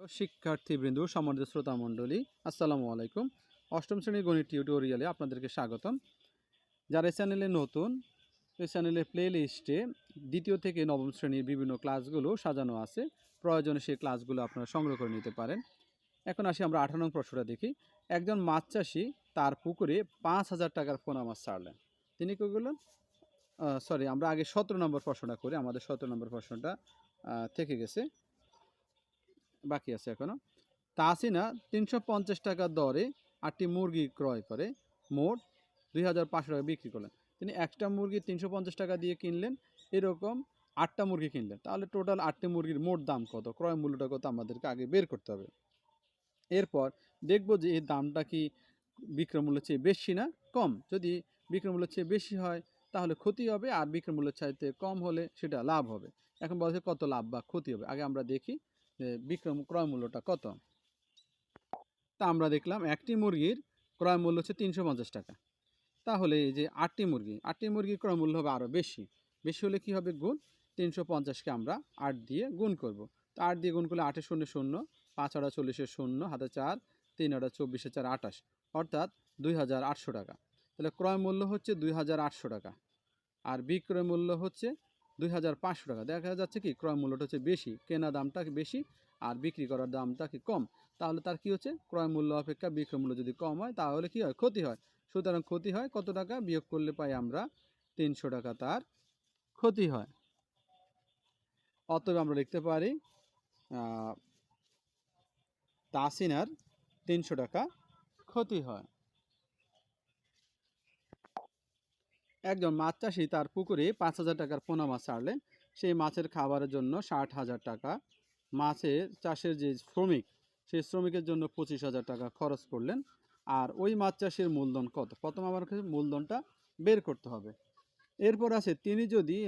শিক্ষার্থীবৃন্দু সম্মানিত শ্রোতা মণ্ডলী আসসালামু আলাইকুম। অষ্টম শ্রেণির গণিত টিউটোরিয়ালে আপনাদেরকে স্বাগতম। যারা এই চ্যানেলে নতুন, এই চ্যানেলের প্লে লিস্টে দ্বিতীয় থেকে নবম শ্রেণির বিভিন্ন ক্লাসগুলো সাজানো আছে, প্রয়োজনে সেই ক্লাসগুলো আপনারা সংগ্রহ করে নিতে পারেন। এখন আসি আমরা আঠারো নং প্রশ্নটা দেখি। একজন মাছ চাষি তার পুকুরে পাঁচ হাজার টাকার পোনা মাছ ছাড়লেন। তিনি কী করলেন? সরি আমরা আগে সতেরো নম্বর প্রশ্নটা করি। আমাদের সতেরো নম্বর প্রশ্নটা থেকে গেছে। বাকি আছে এখনও। তাসিনা তিনশো পঞ্চাশ টাকা দরে আটটি মুরগি ক্রয় করে। মোট দুই হাজার পাঁচশো টাকা বিক্রি করলেন। তিনি একটা মুরগি তিনশো পঞ্চাশ টাকা দিয়ে কিনলেন, এরকম আটটা মুরগি কিনলেন। তাহলে টোটাল আটটি মুরগির মোট দাম কত? ক্রয় মূল্যটা কত? আমাদেরকে আগে বের করতে হবে। এরপর দেখব যে এই দামটা কি বিক্রয় মূল্যের চেয়ে বেশি না কম। যদি বিক্রয় মূল্যের চেয়ে বেশি হয়, তাহলে ক্ষতি হবে, আর বিক্রয় মূল্যের চাইতে কম হলে সেটা লাভ হবে। এখন বলছে কত লাভ বা ক্ষতি হবে? আগে আমরা দেখি। যে বিক্রম ক্রয় মূল্যটা কত? তা আমরা দেখলাম একটি মুরগির ক্রয় মূল্য হচ্ছে তিনশো পঞ্চাশ টাকা। তাহলে এই যে আটটি মুরগি, আটটি মুরগির ক্রয় মূল্য হবে আরও বেশি। বেশি হলে কি হবে গুণ? তিনশো পঞ্চাশকে আমরা আট দিয়ে গুণ করব। তো আট দিয়ে গুণ করলে আটে শূন্য শূন্য, পাঁচ আটা চল্লিশে শূন্য, হাতে চার, তিন আটা চব্বিশে চার আটাশ। অর্থাৎ দুই হাজার আটশো টাকা। তাহলে ক্রয় মূল্য হচ্ছে দুই হাজার আটশো টাকা। আর বিক্রয় মূল্য হচ্ছে দুই হাজার পাঁচশো টাকা। দেখা যাচ্ছে কি, ক্রয় মূল্যটা হচ্ছে বেশি, কেনা দামটা বেশি আর বিক্রি করার দামটা কি কম। তাহলে তার কি হচ্ছে, ক্রয় মূল্য অপেক্ষা বিক্রয় মূল্য যদি কম হয়, তাহলে কি হয়, ক্ষতি হয়। সুতরাং ক্ষতি হয় কত টাকা? বিয়োগ করলে পাই আমরা তিনশো টাকা তার ক্ষতি হয়। অতএব আমরা লিখতে পারি তাসিনার তিনশো টাকা ক্ষতি হয়। একজন মাছ চাষি তার পুকুরে পাঁচ হাজার টাকার পোনা মাছ ছাড়লেন। সেই মাছের খাবারের জন্য ষাট হাজার টাকা। মাছের চাষের যে শ্রমিক, সেই শ্রমিকের জন্য পঁচিশ হাজার টাকা খরচ করলেন। আর ওই মাছ চাষের মূলধন কত? প্রথম আমার কাছে মূলধনটা বের করতে হবে। এরপর আছে, তিনি যদি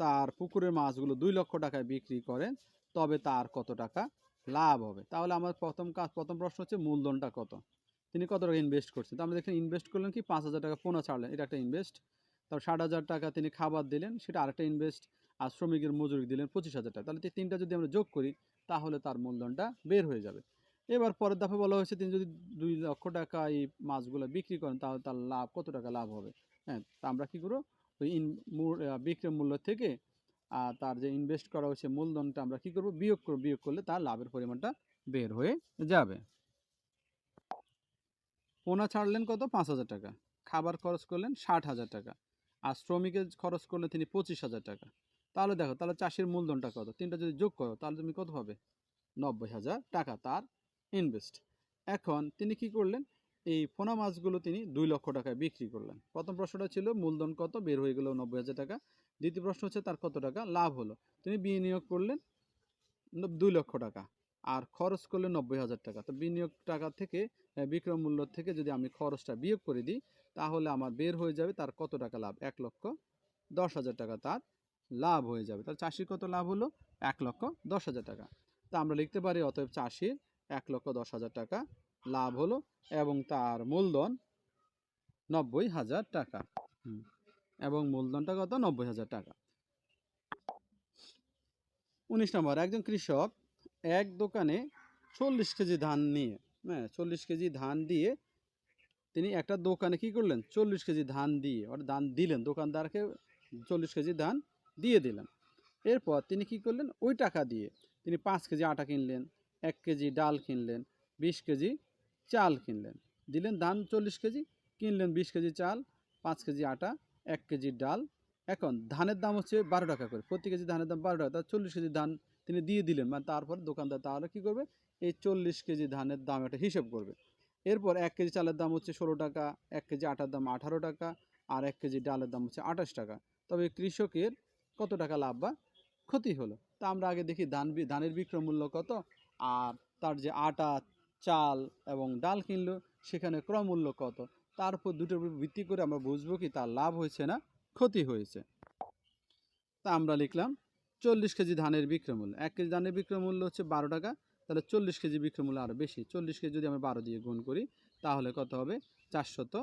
তার পুকুরের মাছগুলো দুই লক্ষ টাকায় বিক্রি করেন, তবে তার কত টাকা লাভ হবে? তাহলে আমার প্রথম কাজ, প্রথম প্রশ্ন হচ্ছে মূলধনটা কত? তিনি কত টাকা ইনভেস্ট করছেন? তো আমরা দেখেন ইনভেস্ট করলেন কি? পাঁচ হাজার টাকা পোনা ছাড়লেন। এটা একটা ইনভেস্ট তারপর ষাট হাজার টাকা তিনি খাবার দিলেন, সেটা আরেকটা ইনভেস্ট আর শ্রমিকের মজুরি দিলেন পঁচিশ হাজার টাকা। তাহলে তিনটা যদি আমরা যোগ করি, তাহলে তার মূলধনটা বের হয়ে যাবে। এবার পরের দফা বলা হয়েছে, তিনি যদি দুই লক্ষ টাকা এই মাছগুলো বিক্রি করেন, তাহলে তার লাভ, কত টাকা লাভ হবে? হ্যাঁ তা আমরা কী করব? ওই ইন বিক্রয় মূল্য থেকে তার যে ইনভেস্ট করা হয়েছে মূলধনটা আমরা কী করব? বিয়োগ করব। বিয়োগ করলে তার লাভের পরিমাণটা বের হয়ে যাবে। পোনা ছাড়লেন কত? পাঁচ হাজার টাকা। খাবার খরচ করলেন ষাট হাজার টাকা। আর শ্রমিকের খরচ করলে তিনি পঁচিশ হাজার টাকা। তাহলে দেখো, তাহলে চাষির মূলধনটা কত? তিনটা যদি যোগ করো, তাহলে তুমি কত পাবে? নব্বই হাজার টাকা তার ইনভেস্ট এখন তিনি কি করলেন? এই পোনা মাছগুলো তিনি দুই লক্ষ টাকায় বিক্রি করলেন। প্রথম প্রশ্নটা ছিল, মূলধন কত? বের হয়ে গেল নব্বই হাজার টাকা। দ্বিতীয় প্রশ্ন হচ্ছে, তার কত টাকা? লাভ হলো। তিনি বিনিয়োগ করলেন দুই লক্ষ টাকা। আর খরচ করলেন নব্বই হাজার টাকা। তো বিনিয়োগ টাকা থেকে বিক্রয় মূল্য থেকে যদি আমি খরচটা বিয়োগ করে দিই তাহলে আমার বের হয়ে যাবে তার কত টাকা লাভ? এক লক্ষ দশ হাজার টাকা তার লাভ হয়ে যাবে। তার চাষির কত লাভ হলো? এক লক্ষ দশ হাজার টাকা। তা আমরা লিখতে পারি অতএব চাষির এক লক্ষ দশ হাজার টাকা লাভ হলো এবং তার মূলধন নব্বই হাজার টাকা। এবং মূলধনটা কত? নব্বই হাজার টাকা। উনিশ নম্বর, একজন কৃষক এক দোকানে চল্লিশ কেজি ধান নিয়ে হ্যাঁ চল্লিশ কেজি ধান দিয়ে তিনি একটা দোকানে কি করলেন? চল্লিশ কেজি ধান দিয়ে অর্থাৎ ধান দিলেন, দোকানদারকে চল্লিশ কেজি ধান দিয়ে দিলেন। এরপর তিনি কি করলেন? ওই টাকা দিয়ে তিনি পাঁচ কেজি আটা কিনলেন, এক কেজি ডাল কিনলেন, বিশ কেজি চাল কিনলেন। দিলেন ধান চল্লিশ কেজি, কিনলেন বিশ কেজি চাল, পাঁচ কেজি আটা, এক কেজি ডাল। এখন ধানের দাম হচ্ছে বারো টাকা করে। প্রতি কেজি ধানের দাম বারো টাকা, তার চল্লিশ কেজি ধান তিনি দিয়ে দিলেন। মানে তারপর দোকানদার তাহলে কী করবে? এই চল্লিশ কেজি ধানের দাম একটা হিসেব করবে। এরপর এক কেজি চালের দাম হচ্ছে ষোলো টাকা, এক কেজি আটার দাম আঠারো টাকা আর এক কেজি ডালের দাম হচ্ছে আঠাশ টাকা। তবে কৃষকের কত টাকা লাভ বা ক্ষতি হলো? তা আমরা আগে দেখি ধান ধানের বিক্রয় মূল্য কত? আর তার যে আটা, চাল এবং ডাল কিনলো, সেখানে ক্রয় মূল্য কত? তার উপর দুটোর উপর ভিত্তি করে আমরা বুঝব কি তার লাভ হয়েছে না ক্ষতি হয়েছে। তা আমরা লিখলাম চল্লিশ কেজি ধানের বিক্রয় মূল্য। এক কেজি ধানের বিক্রয় মূল্য হচ্ছে বারো টাকা তাহলে চল্লিশ কেজি বিক্রয় মূল্য আরও বেশি। চল্লিশ কেজি যদি আমরা বারো দিয়ে গুণ করি, তাহলে কত হবে? চারশত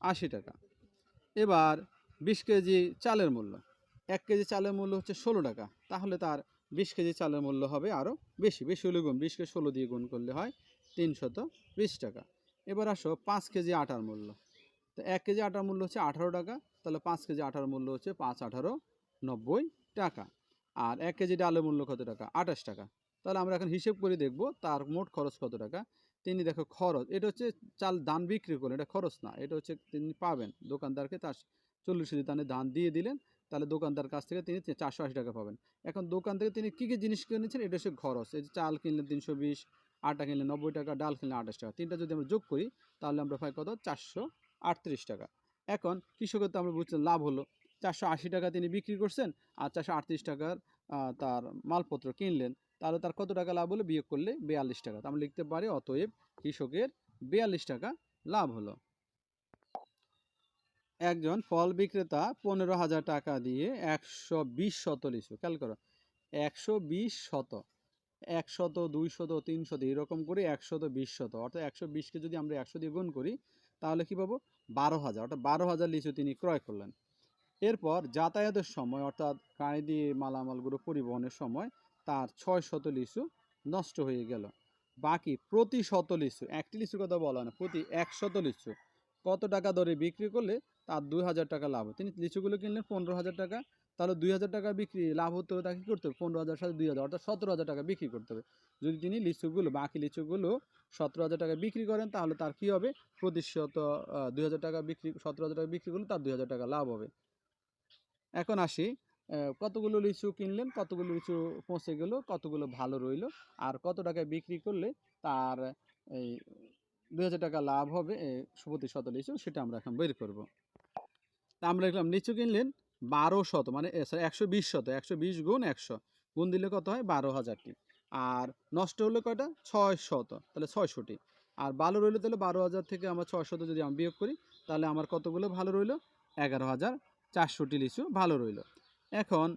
আশি টাকা। এবার বিশ কেজি চালের মূল্য। এক কেজি চালের মূল্য হচ্ছে ষোলো টাকা। তাহলে তার বিশ কেজি চালের মূল্য হবে আরও বেশি। বেশি হলে গুণ বিশকে ষোলো দিয়ে গুণ করলে হয় তিনশত বিশ টাকা। এবার আসো পাঁচ কেজি আটার মূল্য। তো এক কেজি আটার মূল্য হচ্ছে আঠারো টাকা। তাহলে পাঁচ কেজি আটার মূল্য হচ্ছে পাঁচ আঠারো নব্বই টাকা। আর এক কেজি ডালের মূল্য কত টাকা? আঠাশ টাকা। তাহলে আমরা এখন হিসেব করে দেখব তার মোট খরচ কত টাকা। তিনি দেখো খরচ, এটা হচ্ছে চাল ধান বিক্রি করলেন, এটা খরচ না, এটা হচ্ছে তিনি পাবেন। দোকানদারকে তার চল্লিশ কেজি ধানে ধান দিয়ে দিলেন, তাহলে দোকানদার কাছ থেকে তিনি চারশো আশি টাকা পাবেন। এখন দোকান থেকে তিনি কী কী জিনিস কিনেছেন, এটা হচ্ছে খরচ, এই চাল কিনলেন তিনশো বিশ, আটা কিনলে নব্বই টাকা, ডাল কিনলে আঠাশ টাকা, তিনটা যদি আমরা যোগ করি, তাহলে আমরা পাই কত? চারশো আটত্রিশ টাকা। এখন কৃষকের তো আমরা বুঝছেন লাভ হলো, চারশো আশি টাকা তিনি বিক্রি করছেন, আর চারশো আটত্রিশ টাকার তার মালপত্র কিনলেন তাহলে তার কত টাকা লাভ হলো? বিয়োগ করলে বিয়াল্লিশ টাকা। তো আমরা লিখতে পারি, অতএব কৃষকের বিয়াল্লিশ টাকা লাভ হলো। একজন ফল বিক্রেতা পনেরো হাজার টাকা দিয়ে একশো বিশ শত লিচু খেয়াল করো, একশো বিশ শত একশত দুইশত তিনশত এরকম করে একশত বিশ শত। অর্থাৎ একশো বিশকে যদি আমরা একশো দিয়ে গুণ করি, তাহলে কি পাবো? বারো হাজার। অর্থাৎ বারো হাজার লিচু তিনি ক্রয় করলেন। এরপর যাতায়াতের সময়, অর্থাৎ গাড়ি দিয়ে মালামালগুলো পরিবহনের সময় তার ছয় শত লিচু নষ্ট হয়ে গেল। বাকি প্রতি শত লিচু একটি লিচুর কথা বলা না, প্রতি এক শত লিচু কত টাকা দরে বিক্রি করলে তার দুই হাজার টাকা লাভ। তিনি লিচুগুলো কিনলেন পনেরো হাজার টাকা, তাহলে দুই হাজার টাকা বিক্রি লাভ হতে হলে তাকে কী করতে হবে? পনেরো হাজার সাথে দুই হাজার, অর্থাৎ সতেরো হাজার টাকা বিক্রি করতে হবে। যদি তিনি লিচুগুলো বাকি লিচুগুলো সতেরো হাজার টাকা বিক্রি করেন, তাহলে তার কী হবে? প্রতিশত দুই হাজার টাকা বিক্রি, সতেরো হাজার টাকা বিক্রি করলে তার দুই হাজার টাকা লাভ হবে। এখন আসি কতগুলো লিচু কিনলেন কতগুলো লিচু পৌঁছে গেল কতগুলো ভালো রইল আর কত টাকায় বিক্রি করলে তার এই দুই হাজার টাকা লাভ হবে এ, প্রতি শত লিচু সেটা আমরা এখন বের করব। তা আমরা লিখলাম লিচু কিনলেন বারো শত মানে একশো বিশ শত একশো বিশ গুণ একশো গুণ দিলে কত হয়? বারো হাজারটি। আর নষ্ট হলো কয়টা? ছয় শত তাহলে ছয়শোটি। আর ভালো রইল তাহলে বারো হাজার থেকে আমরা ছয় শত যদি আমি বিয়োগ করি তাহলে আমার কতগুলো ভালো রইল? এগারো হাজার চারশোটি লিচু ভালো রইল। এখন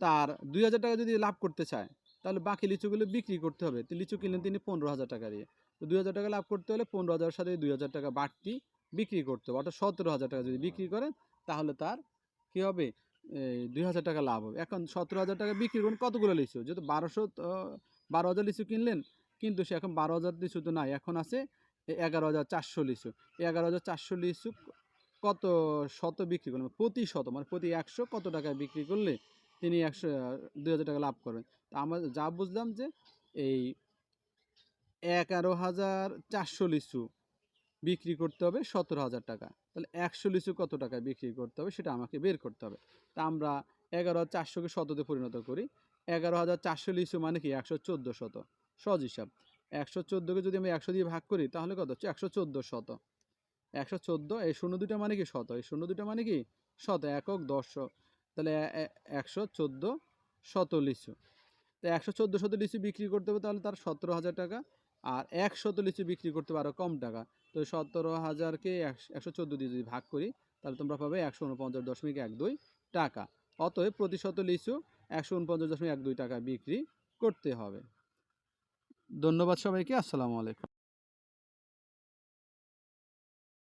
তার দুই হাজার টাকা যদি লাভ করতে চায়, তাহলে বাকি লিচুগুলো বিক্রি করতে হবে। তো লিচু কিনলেন তিনি পনেরো হাজার টাকা দিয়ে। তো দুই হাজার টাকা লাভ করতে হলে পনেরো হাজারের সাথে দুই হাজার টাকা বাড়তি বিক্রি করতে হবে। অর্থাৎ সতেরো হাজার টাকা যদি বিক্রি করেন, তাহলে তার কী হবে? দুই হাজার টাকা লাভ হবে। এখন সতেরো হাজার টাকা বিক্রি করুন কতগুলো লিচু? যেহেতু বারোশো বারো হাজার লিচু কিনলেন, কিন্তু সে এখন বারো হাজার লিচু তো নাই। এখন আছে এগারো হাজার চারশো লিচু। এগারো হাজার চারশো লিচু কত শত বিক্রি করলেন? প্রতি শত মানে প্রতি একশো কত টাকায় বিক্রি করলে তিনি একশো দুই হাজার টাকা লাভ করবেন? তা আমরা যা বুঝলাম যে এই এগারো হাজার চারশো লিচু বিক্রি করতে হবে সতেরো হাজার টাকা। তাহলে একশো লিচু কত টাকায় বিক্রি করতে হবে সেটা আমাকে বের করতে হবে। তা আমরা এগারো হাজার চারশোকে শততে পরিণত করি। এগারো হাজার চারশো লিচু মানে কি? একশো চোদ্দ শত। সহজ হিসাব। একশো চোদ্দোকে যদি আমি একশো দিয়ে ভাগ করি তাহলে কত হচ্ছে? একশো চোদ্দ শত। একশো চোদ্দ, এই শূন্য দুটা মানে কি শত? এই শূন্য দুটো মানে কি শত, একক দশ। তাহলে একশো চোদ্দ শত লিচু তো একশো চোদ্দ শত লিচু বিক্রি করতে হবে তাহলে তার সতেরো হাজার টাকা, আর এক শত লিচু বিক্রি করতে হবে আরও কম টাকা। তো সতেরো হাজারকে একশো চোদ্দ দিয়ে যদি ভাগ করি, তাহলে তোমরা পাবে একশো উনপঞ্চাশ দশমিক এক দুই টাকা। অতএব প্রতি শত লিচু একশো উনপঞ্চাশ দশমিক এক দুই টাকা বিক্রি করতে হবে। ধন্যবাদ সবাইকে, আসসালামু আলাইকুম।